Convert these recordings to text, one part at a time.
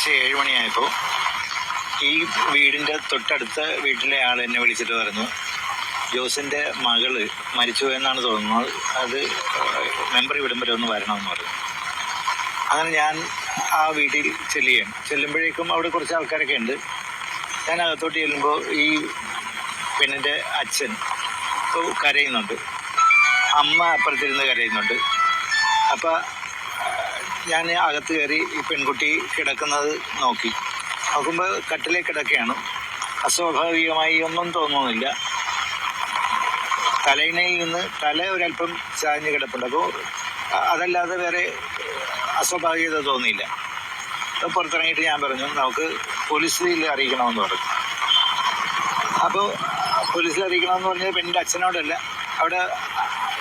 ഏകദേശം ഏഴ് മണിയായപ്പോൾ ഈ വീടിന്റെ തൊട്ടടുത്ത വീട്ടിലെ ആൾ എന്നെ വിളിച്ചിട്ട് പറഞ്ഞു ജോസിന്റെ മകൾ മരിച്ചു എന്നാണ് തോന്നുന്നത് അത് മെമ്പറി ഇവിടം ഒന്ന് വരണമെന്ന് പറഞ്ഞു. അങ്ങനെ ഞാൻ ആ വീട്ടിൽ ചെല്ലുകയാണ്. ചെല്ലുമ്പോഴേക്കും അവിടെ കുറച്ച് ആൾക്കാരൊക്കെ ഉണ്ട്. ഞാൻ അകത്തോട്ട് ചെല്ലുമ്പോൾ ഈ പെണ്ണിന്റെ അച്ഛൻ കരയുന്നുണ്ട്. അമ്മ അപ്പുറത്തിരുന്ന് കരയുന്നുണ്ട്. അപ്പം ഞാൻ അകത്ത് കയറി ഈ പെൺകുട്ടി കിടക്കുന്നത് നോക്കി. നോക്കുമ്പോൾ കട്ടിലേ കിടക്കുകയാണ് അസ്വാഭാവികമായി ഒന്നും തോന്നുന്നില്ല. തലയിണയിൽ നിന്ന് തല ഒരല്പം ചാഞ്ഞ് കിടപ്പുണ്ട്. അപ്പോൾ അതല്ലാതെ വേറെ അസ്വാഭാവികത തോന്നിയില്ല. അപ്പോൾ പുറത്തിറങ്ങിയിട്ട് ഞാൻ പറഞ്ഞു നമുക്ക് പോലീസിൽ അറിയിക്കണമെന്ന് പറഞ്ഞു. അപ്പോൾ പോലീസിൽ അറിയിക്കണമെന്ന് പറഞ്ഞത് പെണ്ണിന്റെ അച്ഛനോടല്ല. അവിടെ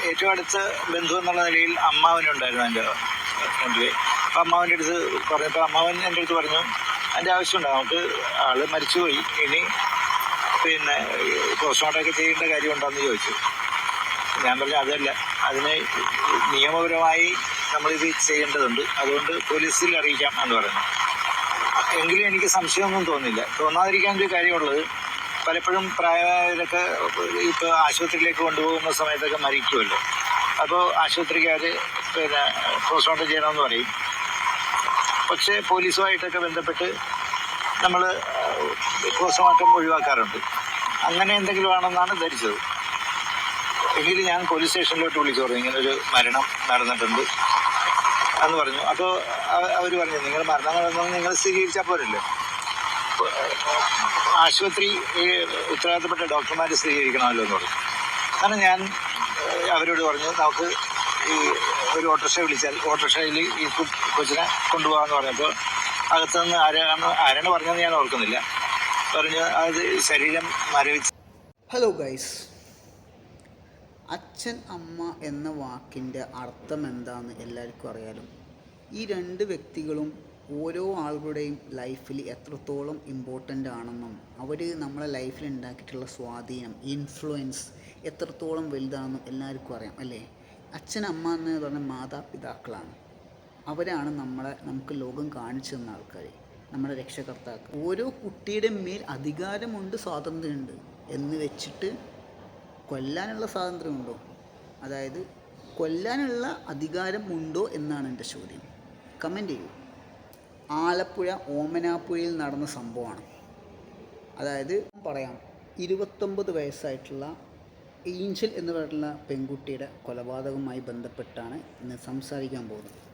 ഏറ്റവും അടുത്ത ബന്ധു എന്നുള്ള നിലയിൽ അമ്മാവനുണ്ടായിരുന്നു എന്റെ മുന്നിൽ അപ്പോൾ അമ്മാവന്റെ അടുത്ത് പറഞ്ഞപ്പോൾ അമ്മാവൻ എന്റെ അടുത്ത് പറഞ്ഞു അതിന്റെ ആവശ്യമുണ്ട് നമുക്ക് ആൾ മരിച്ചുപോയി ഇനി പിന്നെ പോസ്റ്റ്മോർട്ടമൊക്കെ ചെയ്യേണ്ട കാര്യമുണ്ടോയെന്ന് ചോദിച്ചു. ഞാൻ പറഞ്ഞു അതല്ല അതിന് നിയമപരമായി നമ്മളിത് ചെയ്യേണ്ടതുണ്ട് അതുകൊണ്ട് പോലീസിൽ അറിയിക്കാം എന്ന് പറഞ്ഞു. എങ്കിലും എനിക്ക് സംശയമൊന്നും തോന്നില്ല തോന്നാതിരിക്കാൻ ഒരു കാര്യമുള്ളത് പലപ്പോഴും പ്രായമായവരൊക്കെ ഇപ്പോൾ ആശുപത്രിയിലേക്ക് കൊണ്ടുപോകുന്ന സമയത്തൊക്കെ മരിക്കുമല്ലോ. അപ്പോൾ ആശുപത്രിക്കാർ പിന്നെ പോസ്റ്റ്മോർട്ടം ചെയ്യണമെന്ന് പറയും. പക്ഷേ പോലീസുമായിട്ടൊക്കെ ബന്ധപ്പെട്ട് നമ്മൾ പോസ്റ്റ്മോർട്ടം ഒഴിവാക്കാറുണ്ട്. അങ്ങനെ എന്തെങ്കിലും ആണെന്നാണ് ധരിച്ചത്. എങ്കിലും ഞാൻ പോലീസ് സ്റ്റേഷനിലോട്ട് വിളിച്ചു പറഞ്ഞു. ഇങ്ങനൊരു മരണം നടന്നിട്ടുണ്ട് എന്ന് പറഞ്ഞു. അപ്പോൾ അവർ പറഞ്ഞു നിങ്ങൾ മരണം നടന്നത് നിങ്ങൾ സ്ഥിരീകരിച്ചാൽ പോരല്ലോ? ആശുപത്രി ഉത്തരവാദിത്തപ്പെട്ട ഡോക്ടർമാർ സ്ഥിരീകരിക്കണമല്ലോ എന്ന് പറഞ്ഞു. കാരണം ഞാൻ അവരോട് പറഞ്ഞു നമുക്ക് ഈ ഒരു ഓട്ടോറിക്ഷ വിളിച്ചാൽ ഓട്ടോറിക്ഷയിൽ ഈ കൊച്ചിനെ കൊണ്ടുപോകാമെന്ന് പറഞ്ഞപ്പോൾ അകത്തുനിന്ന് ആരാണ് ആരാണ് പറഞ്ഞതെന്ന് ഞാൻ ഓർക്കുന്നില്ല. പറഞ്ഞു അത് ശരീരം മരവിച്ച് ഹലോ ഗൈസ് അച്ഛൻ അമ്മ എന്ന വാക്കിന്റെ അർത്ഥം എന്താണെന്ന് എല്ലാവർക്കും അറിയാലോ. ഈ രണ്ട് വ്യക്തികളും ഓരോ ആളുകളുടെയും ലൈഫിൽ എത്രത്തോളം ഇമ്പോർട്ടന്റ് ആണെന്നും അവർ നമ്മളെ ലൈഫിൽ ഉണ്ടാക്കിയിട്ടുള്ള സ്വാധീനം ഇൻഫ്ലുവൻസ് എത്രത്തോളം വലുതാണെന്നും എല്ലാവർക്കും അറിയാം അല്ലേ? അച്ഛൻ അമ്മ എന്ന് പറഞ്ഞ മാതാപിതാക്കളാണ്. അവരാണ് നമ്മളെ നമുക്ക് ലോകം കാണിച്ചു തന്ന ആൾക്കാർ നമ്മുടെ രക്ഷകർത്താക്കൾ. ഓരോ കുട്ടിയുടെ മേൽ അധികാരമുണ്ട് സ്വാതന്ത്ര്യമുണ്ട് എന്ന് വെച്ചിട്ട് കൊല്ലാനുള്ള സ്വാതന്ത്ര്യമുണ്ടോ? അതായത് കൊല്ലാനുള്ള അധികാരമുണ്ടോ എന്നാണ് എന്റെ ചോദ്യം. കമന്റ് ചെയ്യൂ. ആലപ്പുഴ ഓമനാപ്പുഴയിൽ നടന്ന സംഭവമാണ്. അതായത് പറയാം ഇരുപത്തൊമ്പത് വയസ്സായിട്ടുള്ള ഏഞ്ചൽ എന്ന് പറയുന്ന പെൺകുട്ടിയുടെ കൊലപാതകവുമായി ബന്ധപ്പെട്ടാണ് ഇന്ന് സംസാരിക്കാൻ പോകുന്നത്.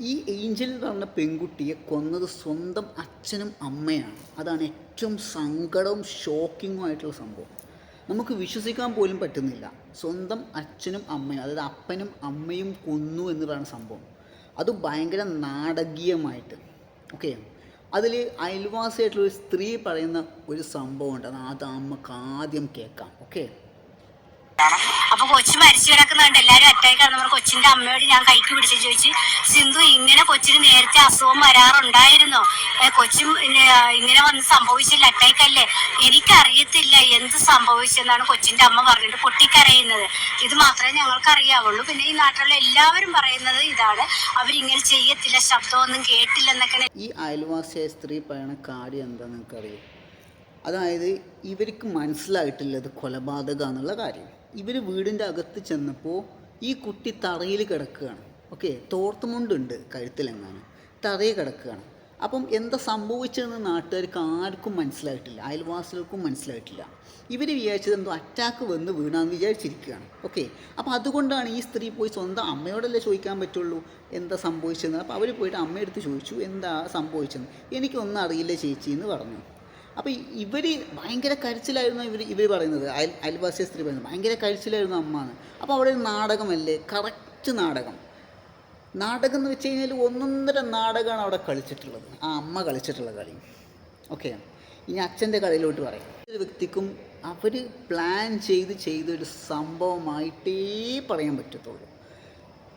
ഈ ഏഞ്ചൽ എന്ന് പറഞ്ഞ പെൺകുട്ടിയെ കൊന്നത് സ്വന്തം അച്ഛനും അമ്മയാണ്. അതാണ് ഏറ്റവും സങ്കടവും ഷോക്കിങ്ങും ആയിട്ടുള്ള സംഭവം. നമുക്ക് വിശ്വസിക്കാൻ പോലും പറ്റുന്നില്ല. സ്വന്തം അച്ഛനും അമ്മയും അതായത് അപ്പനും അമ്മയും കൊന്നു എന്ന് പറയുന്ന സംഭവം. അത് ഭയങ്കര നാടകീയമായിട്ട്. ഓക്കെ? അതിൽ അയൽവാസിയായിട്ടുള്ള ഒരു സ്ത്രീ പറയുന്ന ഒരു സംഭവമുണ്ട് അത് നമുക്ക് ആദ്യം കേൾക്കാം. ഓക്കെ? അപ്പൊ കൊച്ചു മരിച്ചു കിടക്കുന്നുണ്ട്. എല്ലാരും അറ്റാക്ക് നമ്മുടെ കൊച്ചിന്റെ അമ്മയോട് ഞാൻ കൈക്ക് പിടിച്ച് ചോദിച്ചു സിന്ധു ഇങ്ങനെ കൊച്ചിന് നേരത്തെ അസുഖം വരാറുണ്ടായിരുന്നോ? കൊച്ചും ഇങ്ങനെ വന്ന് സംഭവിച്ചില്ല. അറ്റാക്ക് അല്ലേ? എനിക്കറിയത്തില്ല എന്ത് സംഭവിച്ചെന്നാണ് കൊച്ചിന്റെ അമ്മ പറഞ്ഞിട്ട് പൊട്ടിക്കരയുന്നത്. ഇത് മാത്രമേ ഞങ്ങൾക്ക് അറിയാവുള്ളൂ പിന്നെ ഈ നാട്ടിലുള്ള എല്ലാവരും പറയുന്നത് ഇതാണ്. അവരിങ്ങനെ ചെയ്യത്തില്ല ശബ്ദമൊന്നും കേട്ടില്ലെന്നൊക്കെ ഈ അയൽവാസിയായ സ്ത്രീ പറയുന്ന കാര്യം എന്താണെന്ന് നിങ്ങൾക്കറിയാം? അതായത് ഇവർക്ക് മനസ്സിലായിട്ടില്ലത് കൊലപാതകം എന്നുള്ള കാര്യം. ഇവർ വീടിന്റെ അകത്ത് ചെന്നപ്പോൾ ഈ കുട്ടി തറയിൽ കിടക്കുകയാണ്. ഓക്കെ തോർത്തുമുണ്ടുണ്ട് കഴുത്തിലെങ്ങാനും. തറയിൽ കിടക്കുകയാണ്. അപ്പം എന്താ സംഭവിച്ചതെന്ന് നാട്ടുകാർക്ക് ആർക്കും മനസ്സിലായിട്ടില്ല. അയൽവാസികൾക്കും മനസ്സിലായിട്ടില്ല. ഇവർ വിചാരിച്ചത് എന്തോ അറ്റാക്ക് വന്ന് വീണാന്ന് വിചാരിച്ചിരിക്കുകയാണ്. ഓക്കെ അപ്പോൾ അതുകൊണ്ടാണ് ഈ സ്ത്രീ പോയി സ്വന്തം അമ്മയോടല്ലേ ചോദിക്കാൻ പറ്റുള്ളൂ? എന്താ സംഭവിച്ചതെന്ന്. അപ്പോൾ അവർ പോയിട്ട് അമ്മയെടുത്ത് ചോദിച്ചു എന്താ സംഭവിച്ചതെന്ന്? എനിക്കൊന്നും അറിയില്ല ചേച്ചി എന്ന് പറഞ്ഞു. അപ്പോൾ ഇവർ ഭയങ്കര കരച്ചിലായിരുന്നു ഇവർ ഇവർ പറയുന്നത്. അയൽ അയൽവാസിയ സ്ത്രീ പറയുന്നത്. ഭയങ്കര കരച്ചിലായിരുന്നു അമ്മാണ് അപ്പോൾ അവിടെ ഒരു നാടകമല്ലേ? കറക്റ്റ് നാടകം. നാടകം എന്ന് വെച്ച് കഴിഞ്ഞാൽ ഒന്നൊന്നര നാടകമാണ് അവിടെ കളിച്ചിട്ടുള്ളത്. ആ അമ്മ കളിച്ചിട്ടുള്ള കളി. ഓക്കെ ഇനി അച്ഛന്റെ കളിയിലോട്ട് പറയും. ഒരു വ്യക്തിക്കും അവർ പ്ലാൻ ചെയ്ത് ചെയ്തൊരു സംഭവമായിട്ടേ പറയാൻ പറ്റത്തുള്ളൂ.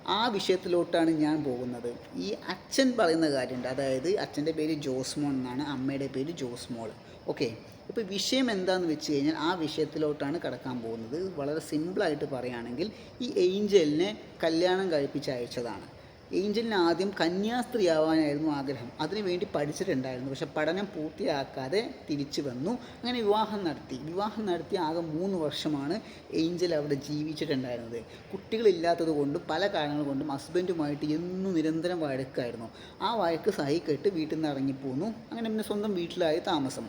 ആ വിഷയത്തിലോട്ടാണ് ഞാൻ പോകുന്നത്. ഈ അച്ഛൻ പറയുന്ന കാര്യമുണ്ട്. അതായത് അച്ഛന്റെ പേര് ജോസ്മോൾ എന്നാണ് അമ്മയുടെ പേര് ജോസ്മോൾ. ഓക്കെ? ഇപ്പോൾ വിഷയം എന്താണെന്ന് വെച്ച് കഴിഞ്ഞാൽ ആ വിഷയത്തിലോട്ടാണ് കടക്കാൻ പോകുന്നത്. വളരെ സിമ്പിളായിട്ട് പറയുകയാണെങ്കിൽ ഈ ഏഞ്ചലിനെ കല്യാണം കഴിപ്പിച്ച് അയച്ചതാണ്. ഏഞ്ചലിന് ആദ്യം കന്യാസ്ത്രീ ആവാനായിരുന്നു ആഗ്രഹം അതിനുവേണ്ടി പഠിച്ചിട്ടുണ്ടായിരുന്നു. പക്ഷെ പഠനം പൂർത്തിയാക്കാതെ തിരിച്ചു വന്നു. അങ്ങനെ വിവാഹം നടത്തി. വിവാഹം നടത്തി ആകെ മൂന്ന് വർഷമാണ് ഏഞ്ചൽ അവിടെ ജീവിച്ചിട്ടുണ്ടായിരുന്നത്. കുട്ടികളില്ലാത്തത് കൊണ്ടും പല കാരണങ്ങൾ കൊണ്ടും ഹസ്ബൻഡുമായിട്ട് എന്നും നിരന്തരം വഴക്കായിരുന്നു. ആ വഴക്ക് സഹിക്കെട്ട് വീട്ടിൽ നിന്ന് ഇറങ്ങിപ്പോന്നു. അങ്ങനെ പിന്നെ സ്വന്തം വീട്ടിലായി താമസം.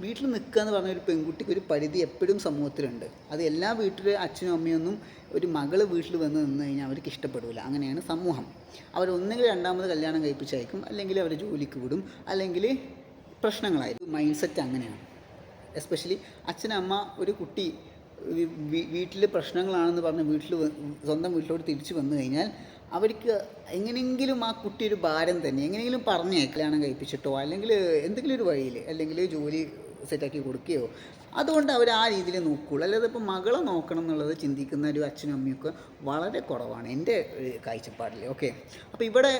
വീട്ടിൽ നിൽക്കുക എന്ന് പറഞ്ഞ ഒരു പെൺകുട്ടിക്ക് ഒരു പരിധി എപ്പോഴും സമൂഹത്തിലുണ്ട്. അത് എല്ലാ വീട്ടിലെ അച്ഛനും അമ്മയൊന്നും ഒരു മകൾ വീട്ടിൽ വന്ന് നിന്ന് കഴിഞ്ഞാൽ അവർക്ക് ഇഷ്ടപ്പെടില്ല അങ്ങനെയാണ് സമൂഹം. അവരൊന്നെങ്കിൽ രണ്ടാമത് കല്യാണം കഴിപ്പിച്ചയക്കും അല്ലെങ്കിൽ അവർ ജോലിക്ക് വിടും അല്ലെങ്കിൽ പ്രശ്നങ്ങളായിരിക്കും. മൈൻഡ് സെറ്റ് അങ്ങനെയാണ് എസ്പെഷ്യലി അച്ഛനമ്മ ഒരു കുട്ടി വീട്ടിൽ പ്രശ്നങ്ങളാണെന്ന് പറഞ്ഞ് വീട്ടിൽ സ്വന്തം വീട്ടിലോട്ട് തിരിച്ചു വന്നു കഴിഞ്ഞാൽ അവർക്ക് എങ്ങനെയെങ്കിലും ആ കുട്ടി ഒരു ഭാരം തന്നെ എങ്ങനെയെങ്കിലും പറഞ്ഞേ കല്യാണം കഴിപ്പിച്ചിട്ടോ അല്ലെങ്കിൽ എന്തെങ്കിലും ഒരു വഴിയിൽ അല്ലെങ്കിൽ ജോലി സെറ്റാക്കി കൊടുക്കുകയോ അതുകൊണ്ട് അവർ ആ രീതിയിൽ നോക്കുകയുള്ളൂ. അല്ലാതെ ഇപ്പോൾ മകളെ നോക്കണം എന്നുള്ളത് ചിന്തിക്കുന്ന ഒരു അച്ഛനും അമ്മയൊക്കെ വളരെ കുറവാണ് എന്റെ കാഴ്ചപ്പാടിൽ ഓക്കെ? അപ്പോൾ ഇവിടെ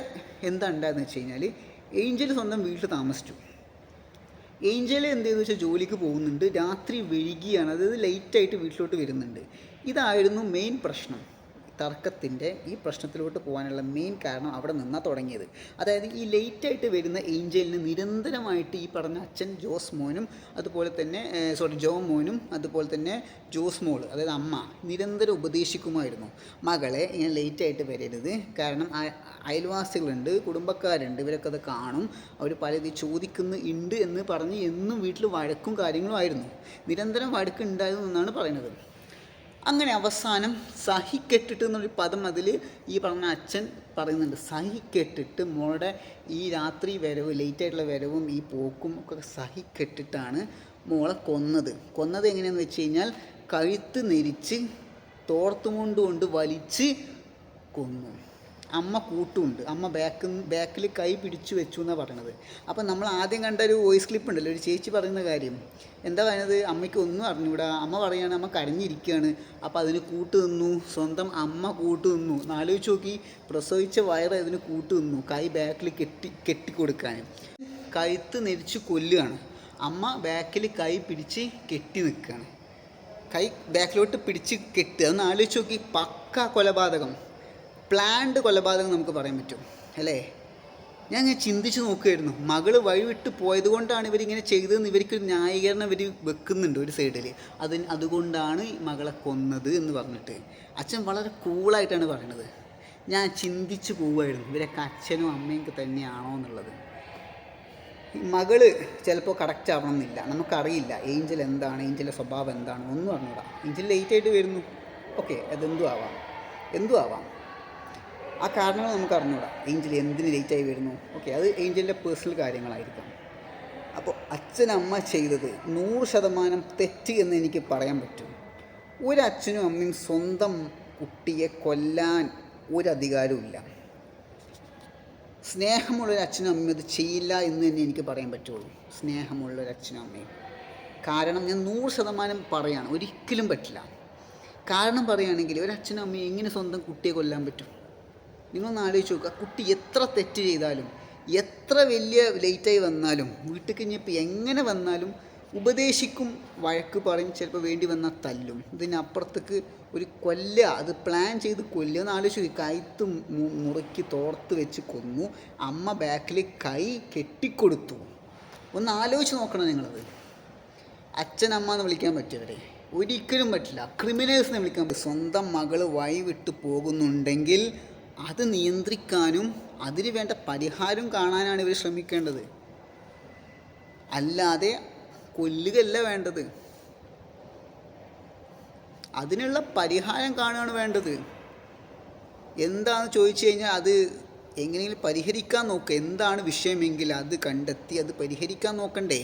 എന്താ ഉണ്ടായെന്ന് വെച്ച് കഴിഞ്ഞാൽ ഏഞ്ചൽ സ്വന്തം വീട്ടിൽ താമസിച്ചു. ഏഞ്ചൽ എന്ത് ചെയ്തു വെച്ചാൽ ജോലിക്ക് പോകുന്നുണ്ട്. രാത്രി വൈകിയാണ് അതായത് ലേറ്റായിട്ട് വീട്ടിലോട്ട് വരുന്നുണ്ട്. ഇതായിരുന്നു മെയിൻ പ്രശ്നം. തർക്കത്തിന്റെ ഈ പ്രശ്നത്തിലോട്ട് പോകാനുള്ള മെയിൻ കാരണം അവിടെ നിന്നാണ് തുടങ്ങിയത്. അതായത് ഈ ലേറ്റായിട്ട് വരുന്ന ഏഞ്ചലിന് നിരന്തരമായിട്ട് ഈ പറഞ്ഞ അച്ഛൻ ജോസ് മോനും അതുപോലെ തന്നെ സോറി ജോ മോനും അതുപോലെ തന്നെ ജോസ് മോൾ അതായത് അമ്മ നിരന്തരം ഉപദേശിക്കുമായിരുന്നു. മകളെ ഇങ്ങനെ ലേറ്റായിട്ട് വരരുത്. കാരണം അയ- അയൽവാസികളുണ്ട് കുടുംബക്കാരുണ്ട് ഇവരൊക്കെ അത് കാണും. അവർ പലത് ചോദിക്കുന്നുണ്ട് എന്ന് പറഞ്ഞ് എന്നും വീട്ടിൽ വഴക്കും കാര്യങ്ങളും ആയിരുന്നു. നിരന്തരം വഴക്കുണ്ടായിരുന്നു എന്നാണ് പറയുന്നത്. അങ്ങനെ അവസാനം സഹി കെട്ടിട്ട് എന്നൊരു പദം അതിൽ ഈ പറഞ്ഞ അച്ഛൻ പറയുന്നുണ്ട്. സഹി കെട്ടിട്ട് മോളുടെ ഈ രാത്രി വരവ് ലേറ്റായിട്ടുള്ള വരവും ഈ പോക്കും ഒക്കെ സഹി കെട്ടിട്ടാണ് മോളെ കൊന്നത്. കൊന്നത് എങ്ങനെയാണെന്ന് വെച്ച് കഴിഞ്ഞാൽ കഴുത്ത് നെരിച്ച് തോർത്തുമുണ്ട് കൊണ്ട് വലിച്ച് കൊന്നു. അമ്മ കൂട്ടുമുണ്ട്. അമ്മ ബാക്ക് ബാക്കിൽ കൈ പിടിച്ചു വെച്ചു എന്നാണ് പറയണത്. അപ്പം നമ്മൾ ആദ്യം കണ്ട ഒരു വോയിസ് ക്ലിപ്പ് ഉണ്ടല്ലോ ഒരു ചേച്ചി പറയുന്ന കാര്യം. എന്താ പറയുന്നത്? അമ്മയ്ക്ക് ഒന്നും അറിഞ്ഞൂടാ. അമ്മ പറയാണ് അമ്മ കരഞ്ഞിരിക്കുകയാണ്. അപ്പോൾ അതിന് കൂട്ട് നിന്നു സ്വന്തം അമ്മ കൂട്ട് നിന്നു നാലോചിച്ച് നോക്കി. പ്രസവിച്ച വയറ് അതിന് കൂട്ട് നിന്നു കൈ ബാക്കിൽ കെട്ടി കെട്ടിക്കൊടുക്കാൻ കഴുത്ത് നെരിച്ച് കൊല്ലുകയാണ്. അമ്മ ബാക്കിൽ കൈ പിടിച്ച് കെട്ടി നിൽക്കുകയാണ്. കൈ ബാക്കിലോട്ട് പിടിച്ച് കെട്ടുക. അതൊന്ന് ആലോചിച്ച് നോക്കി. പക്ക കൊലപാതകം. പ്ലാൻഡ് കൊലപാതകം നമുക്ക് പറയാൻ പറ്റും അല്ലേ? ഞാൻ ഞാൻ ചിന്തിച്ച് നോക്കുമായിരുന്നു മകൾ വഴിവിട്ട് പോയത് കൊണ്ടാണ് ഇവരിങ്ങനെ ചെയ്തതെന്ന് ഇവർക്കൊരു ന്യായീകരണം ഇവർ വെക്കുന്നുണ്ട് ഒരു സൈഡിൽ അതിന് അതുകൊണ്ടാണ് മകളെ കൊന്നത് എന്ന് പറഞ്ഞിട്ട്. അച്ഛൻ വളരെ കൂളായിട്ടാണ് പറയണത്. ഞാൻ ചിന്തിച്ച് പോവുമായിരുന്നു ഇവരൊക്കെ അച്ഛനും അമ്മയും തന്നെയാണോ എന്നുള്ളത്. മകൾ ചിലപ്പോൾ കറക്റ്റ് ആവണം എന്നില്ല നമുക്കറിയില്ല. ഏഞ്ചൽ എന്താണ്? ഏഞ്ചലിന്റെ സ്വഭാവം എന്താണ്? ഒന്നും അറിഞ്ഞൂടാ. ഏഞ്ചൽ ലേറ്റായിട്ട് വരുന്നു. ഓക്കെ അതെന്തും ആവാം എന്തും ആവാം ആ കാരണങ്ങൾ നമുക്ക് അറിഞ്ഞുകൂടാം ഏഞ്ചൽ എന്തിന് ലേറ്റായി വരുന്നു? ഓക്കെ അത് ഏഞ്ചലിന്റെ പേഴ്സണൽ കാര്യങ്ങളായിരിക്കും. അപ്പോൾ അച്ഛനമ്മ ചെയ്തത് നൂറ് ശതമാനം തെറ്റ് എന്ന് എനിക്ക് പറയാൻ പറ്റും. ഒരു അച്ഛനും അമ്മയും സ്വന്തം കുട്ടിയെ കൊല്ലാൻ ഒരു അധികാരവും ഇല്ല. സ്നേഹമുള്ളൊരു അച്ഛനും അമ്മയും അത് ചെയ്യില്ല എന്ന് തന്നെ എനിക്ക് പറയാൻ പറ്റുള്ളൂ. സ്നേഹമുള്ളൊരു അച്ഛനും അമ്മയും. കാരണം ഞാൻ നൂറ് ശതമാനം പറയാണ്. ഒരിക്കലും പറ്റില്ല. കാരണം പറയുകയാണെങ്കിൽ ഒരു അച്ഛനും അമ്മയും എങ്ങനെ സ്വന്തം കുട്ടിയെ കൊല്ലാൻ പറ്റും? നിങ്ങളൊന്ന് ആലോചിച്ച് നോക്കുക കുട്ടി എത്ര തെറ്റ് ചെയ്താലും എത്ര വലിയ ലേറ്റായി വന്നാലും വീട്ടിൽ കഴിഞ്ഞപ്പോൾ എങ്ങനെ വന്നാലും ഉപദേശിക്കും വഴക്ക് പറയും ചിലപ്പോൾ വേണ്ടി വന്നാൽ തല്ലും. ഇതിനപ്പുറത്തേക്ക് ഒരു കൊല്ല അത് പ്ലാൻ ചെയ്ത് കൊല്ലുക എന്ന് ആലോചിച്ച് കൈത്ത് മു- മുറുക്കി തോർത്ത് വെച്ച് കൊന്നു. അമ്മ ബാക്കിൽ കൈ കെട്ടിക്കൊടുത്തു. ഒന്ന് ആലോചിച്ച് നോക്കണം നിങ്ങളത്. അച്ഛനമ്മ എന്ന് വിളിക്കാൻ പറ്റിയവരെ ഒരിക്കലും പറ്റില്ല. ക്രിമിനൽസിനെ വിളിക്കാൻ സ്വന്തം മകൾ വഴി വിട്ട് പോകുന്നുണ്ടെങ്കിൽ അത് നിയന്ത്രിക്കാനും അതിന് വേണ്ട പരിഹാരം കാണാനാണ് ഇവർ ശ്രമിക്കേണ്ടത്. അല്ലാതെ കൊല്ലുകയല്ല വേണ്ടത്. അതിനുള്ള പരിഹാരം കാണുകയാണ് വേണ്ടത്. എന്താണെന്ന് ചോദിച്ചു കഴിഞ്ഞാൽ അത് എങ്ങനെയെങ്കിലും പരിഹരിക്കാൻ നോക്കുക എന്താണ് വിഷയമെങ്കിൽ അത് കണ്ടെത്തി അത് പരിഹരിക്കാൻ നോക്കണ്ടേ.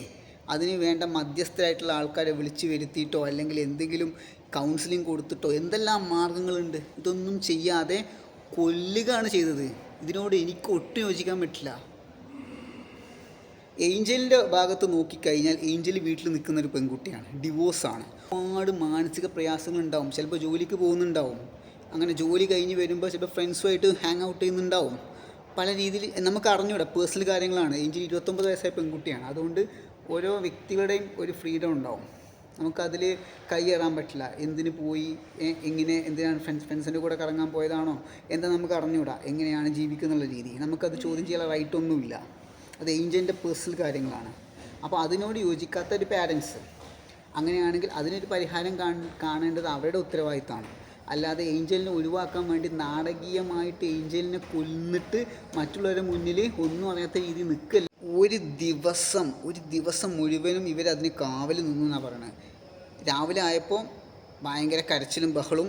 അതിന് വേണ്ട മധ്യസ്ഥരായിട്ടുള്ള ആൾക്കാരെ വിളിച്ചു വരുത്തിയിട്ടോ അല്ലെങ്കിൽ എന്തെങ്കിലും കൗൺസിലിംഗ് കൊടുത്തിട്ടോ എന്തെല്ലാം മാർഗങ്ങളുണ്ട്? ഇതൊന്നും ചെയ്യാതെ കൊല്ലുകയാണ് ചെയ്തത്. ഇതിനോട് എനിക്ക് ഒട്ടും യോജിക്കാൻ പറ്റില്ല. ഏഞ്ചലിന്റെ ഭാഗത്ത് നോക്കിക്കഴിഞ്ഞാൽ ഏഞ്ചൽ വീട്ടിൽ നിൽക്കുന്ന ഒരു പെൺകുട്ടിയാണ്. ഡിവോഴ്സാണ് ഒരുപാട് മാനസിക പ്രയാസങ്ങൾ ഉണ്ടാവും. ചിലപ്പോൾ ജോലിക്ക് പോകുന്നുണ്ടാവും. അങ്ങനെ ജോലി കഴിഞ്ഞ് വരുമ്പോൾ ചിലപ്പോൾ ഫ്രണ്ട്സുമായിട്ട് ഹാങ് ഔട്ട് ചെയ്യുന്നുണ്ടാവും. പല രീതിയിൽ നമുക്ക് അറിഞ്ഞൂടാ. പേഴ്സണൽ കാര്യങ്ങളാണ്. ഏഞ്ചൽ ഇരുപത്തൊമ്പത് വയസ്സായ പെൺകുട്ടിയാണ്. അതുകൊണ്ട് ഓരോ വ്യക്തികളുടെയും ഒരു ഫ്രീഡം ഉണ്ടാവും. നമുക്കതിൽ കൈയേറാൻ പറ്റില്ല. എന്തിന് പോയി? എങ്ങനെ എന്തിനാണ് ഫ്രണ്ട്സ് ഫ്രണ്ട്സിന്റെ കൂടെ കറങ്ങാൻ പോയതാണോ? എന്താ നമുക്ക് അറിഞ്ഞുകൂടാ എങ്ങനെയാണ് ജീവിക്കുന്നുള്ള രീതി. നമുക്കത് ചോദ്യം ചെയ്യാൻ റൈറ്റ് ഒന്നുമില്ല. അത് ഏഞ്ചന്റെ പേഴ്സണൽ കാര്യങ്ങളാണ്. അപ്പോൾ അതിനോട് യോജിക്കാത്ത ഒരു പാരൻസ് അങ്ങനെയാണെങ്കിൽ അതിനൊരു പരിഹാരം കാണേണ്ടത് അവരുടെ ഉത്തരവാദിത്തമാണ്. അല്ലാതെ ഏഞ്ചലിനെ ഒഴിവാക്കാൻ വേണ്ടി നാടകീയമായിട്ട് ഏഞ്ചലിനെ കൊന്നിട്ട് മറ്റുള്ളവരുടെ മുന്നിൽ ഒന്നും അറിയാത്ത രീതിയിൽ നിൽക്കല്ല. ഒരു ദിവസം ഒരു ദിവസം മുഴുവനും ഇവരതിന് കാവൽ നിന്നു എന്നാണ് പറയുന്നത് രാവിലെ ആയപ്പോൾ ഭയങ്കര കരച്ചിലും ബഹളും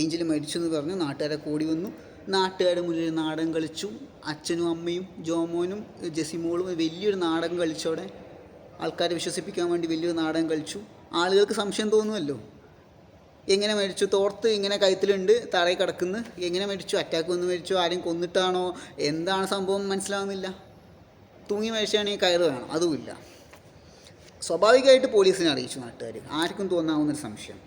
ഏഞ്ചൽ മരിച്ചു എന്ന് പറഞ്ഞു നാട്ടുകാരെ കൂടി വന്നു. നാട്ടുകാരുടെ മുന്നിൽ നാടകം കളിച്ചു. അച്ഛനും അമ്മയും ജോമോനും ജെസിമോളും വലിയൊരു നാടകം കളിച്ചോടെ ആൾക്കാരെ വിശ്വസിപ്പിക്കാൻ വേണ്ടി വലിയൊരു നാടകം കളിച്ചു. ആളുകൾക്ക് സംശയം തോന്നുമല്ലോ എങ്ങനെ മരിച്ചു? തോർത്ത് ഇങ്ങനെ കഴുത്തിലുണ്ട് തറയിൽ കിടക്കുന്നു. എങ്ങനെ മരിച്ചു? അറ്റാക്ക് വന്ന് മരിച്ചു? ആരും കൊന്നിട്ടാണോ? എന്താണ് സംഭവം മനസ്സിലാവുന്നില്ല. തൂങ്ങി മരിച്ചാണെങ്കിൽ കയറ് വേണം അതുമില്ല. സ്വാഭാവികമായിട്ട് പോലീസിനെ അറിയിച്ചു നാട്ടുകാർ ആർക്കും തോന്നാവുന്നൊരു സംശയം.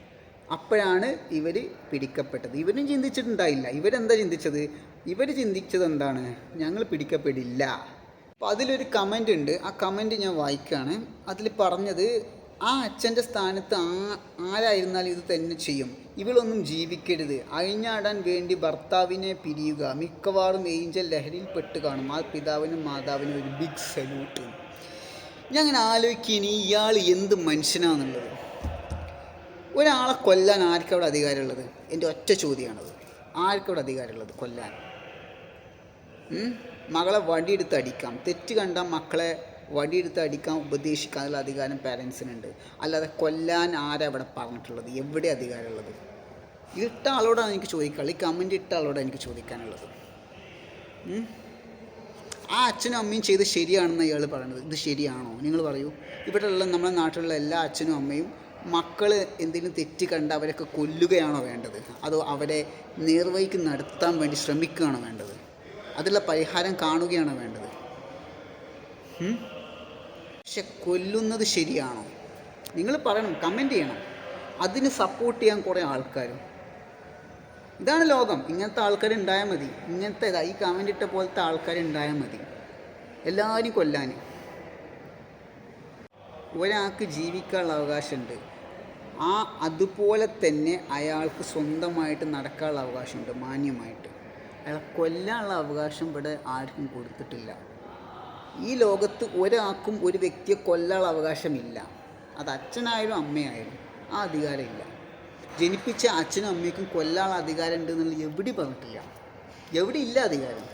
അപ്പോഴാണ് ഇവർ പിടിക്കപ്പെട്ടത്. ഇവരും ചിന്തിച്ചിട്ടുണ്ടായില്ല. ഇവരെന്താ ചിന്തിച്ചത്? ഇവർ ചിന്തിച്ചത് എന്താണ്? ഞങ്ങൾ പിടിക്കപ്പെടില്ല. അപ്പോൾ അതിലൊരു കമന്റ് ഉണ്ട്. ആ കമന്റ് ഞാൻ വായിക്കുകയാണ്. അതിൽ പറഞ്ഞത് ആ അച്ഛന്റെ സ്ഥാനത്ത് ആ ആരായിരുന്നാൽ ഇത് തന്നെ ചെയ്യും. ഇവളൊന്നും ജീവിക്കരുത്. അഴിഞ്ഞാടാൻ വേണ്ടി ഭർത്താവിനെ പിരിയുക. മിക്കവാറും ഏഞ്ചൽ ലഹരിയിൽ പെട്ട് കാണും. ആ പിതാവിനും മാതാവിനും ഒരു ബിഗ് സല്യൂട്ട് ഞാൻ അങ്ങനെ ആലോചിക്കുകയാണ് ഇയാൾ എന്ത് മനുഷ്യനാണെന്നുള്ളത് ഒരാളെ കൊല്ലാൻ ആർക്കവിടെ അധികാരമുള്ളത്? എന്റെ ഒറ്റ ചോദ്യമാണത് ആർക്കവിടെ അധികാരമുള്ളത് കൊല്ലാൻ? മകളെ വടിയെടുത്ത് അടിക്കാം. തെറ്റ് കണ്ട മക്കളെ വടിയെടുത്ത് അടിക്കാൻ ഉപദേശിക്കാനുള്ള അധികാരം പാരൻസിനുണ്ട് അല്ലാതെ കൊല്ലാൻ ആരാണ് ഇവിടെ പറഞ്ഞിട്ടുള്ളത്? എവിടെ അധികാരമുള്ളത്? ഇട്ട ആളോടാണ് എനിക്ക് ചോദിക്കാനുള്ളത്. ഈ കമന്റ് ഇട്ട ആളോടാണ് എനിക്ക് ചോദിക്കാനുള്ളത്? ആ അച്ഛനും അമ്മയും ചെയ്ത് ശരിയാണെന്ന് ഇയാൾ പറയുന്നത് ഇത് ശരിയാണോ? നിങ്ങൾ പറയൂ. ഇവിടെയുള്ള നമ്മുടെ നാട്ടിലുള്ള എല്ലാ അച്ഛനും അമ്മയും മക്കൾ എന്തെങ്കിലും തെറ്റ് കണ്ട് അവരൊക്കെ കൊല്ലുകയാണോ വേണ്ടത്? അതോ അവരെ നിർവഹിക്ക് നടത്താൻ വേണ്ടി ശ്രമിക്കുകയാണോ വേണ്ടത്? അതിലുള്ള പരിഹാരം കാണുകയാണോ വേണ്ടത്? പക്ഷെ കൊല്ലുന്നത് ശരിയാണോ? നിങ്ങൾ പറയണം കമന്റ് ചെയ്യണം. അതിന് സപ്പോർട്ട് ചെയ്യാൻ കുറേ ആൾക്കാരും. ഇതാണ് ലോകം. ഇങ്ങനത്തെ ആൾക്കാർ ഉണ്ടായാൽ മതി. ഇങ്ങനത്തെ ഈ കമന്റ് ഇട്ട പോലത്തെ ആൾക്കാർ ഉണ്ടായാൽ മതി. എല്ലാവരും കൊല്ലാൻ ഒരാൾക്ക് ജീവിക്കാനുള്ള അവകാശമുണ്ട്. ആ അതുപോലെ തന്നെ അയാൾക്ക് സ്വന്തമായിട്ട് നടക്കാനുള്ള അവകാശമുണ്ട് മാന്യമായിട്ട്. അയാൾ കൊല്ലാനുള്ള അവകാശം ഇവിടെ ആർക്കും കൊടുത്തിട്ടില്ല. ഈ ലോകത്ത് ഒരാൾക്കും ഒരു വ്യക്തിയെ കൊല്ലാൻ അവകാശമില്ല. അത് അച്ഛനായാലും അമ്മയായാലും ആ അധികാരമില്ല. ജനിപ്പിച്ച അച്ഛനും അമ്മയ്ക്കും കൊല്ലാൻ അധികാരം ഉണ്ട് എന്നുള്ളത് എവിടെ പറഞ്ഞിട്ടില്ല. എവിടെ ഇല്ല അധികാരം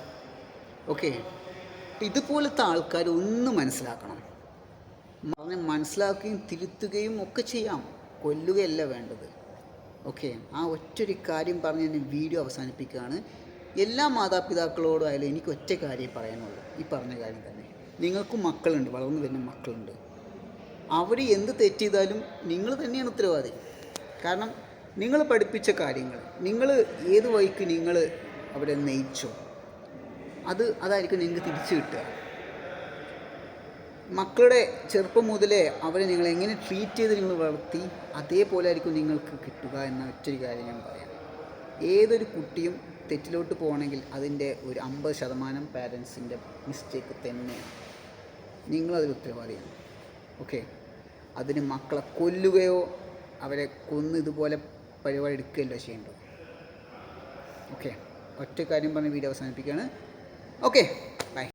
ഓക്കെ ഇതുപോലത്തെ ആൾക്കാർ ഒന്ന് മനസ്സിലാക്കണം. പറഞ്ഞ് മനസ്സിലാക്കുകയും തിരുത്തുകയും ഒക്കെ ചെയ്യാം. കൊല്ലുകയല്ല വേണ്ടത്. ഓക്കെ ആ ഒറ്റൊരു കാര്യം പറഞ്ഞ് ഞാൻ വീഡിയോ അവസാനിപ്പിക്കുകയാണ്. എല്ലാ മാതാപിതാക്കളോടും ആയാലും എനിക്ക് ഒറ്റ കാര്യം പറയാനുള്ളൂ. ഈ പറഞ്ഞ കാര്യം തന്നെ. നിങ്ങൾക്കും മക്കളുണ്ട് വളർന്നു വരുന്ന മക്കളുണ്ട്. അവർ എന്ത് തെറ്റ് നിങ്ങൾ തന്നെയാണ് ഉത്തരവാദി. കാരണം നിങ്ങൾ പഠിപ്പിച്ച കാര്യങ്ങൾ നിങ്ങൾ ഏത് വഴിക്ക് നിങ്ങൾ അവരെ നയിച്ചോ അത് അതായിരിക്കും നിങ്ങൾക്ക് തിരിച്ചു കിട്ടുക. മക്കളുടെ ചെറുപ്പം മുതലേ അവരെ നിങ്ങൾ എങ്ങനെ ട്രീറ്റ് ചെയ്ത് നിങ്ങൾ വളർത്തി അതേപോലെ ആയിരിക്കും നിങ്ങൾക്ക് കിട്ടുക എന്ന ഒറ്റൊരു കാര്യം ഞാൻ പറയാം. ഏതൊരു കുട്ടിയും തെറ്റിലോട്ട് പോകണമെങ്കിൽ അതിന്റെ ഒരു അമ്പത് ശതമാനം പാരൻസിന്റെ മിസ്റ്റേക്ക് തന്നെയാണ്. നിങ്ങളതിൽ ഉത്തരവാദിയാണ്. ഓക്കെ? അതിന് മക്കളെ കൊല്ലുകയോ അവരെ കൊന്ന് ഇതുപോലെ പരിപാടി എടുക്കുകയല്ലോ ചെയ്യേണ്ടത്. ഓക്കെ? ഒറ്റ കാര്യം പറഞ്ഞ് വീഡിയോ അവസാനിപ്പിക്കുകയാണ്. ഓക്കെ?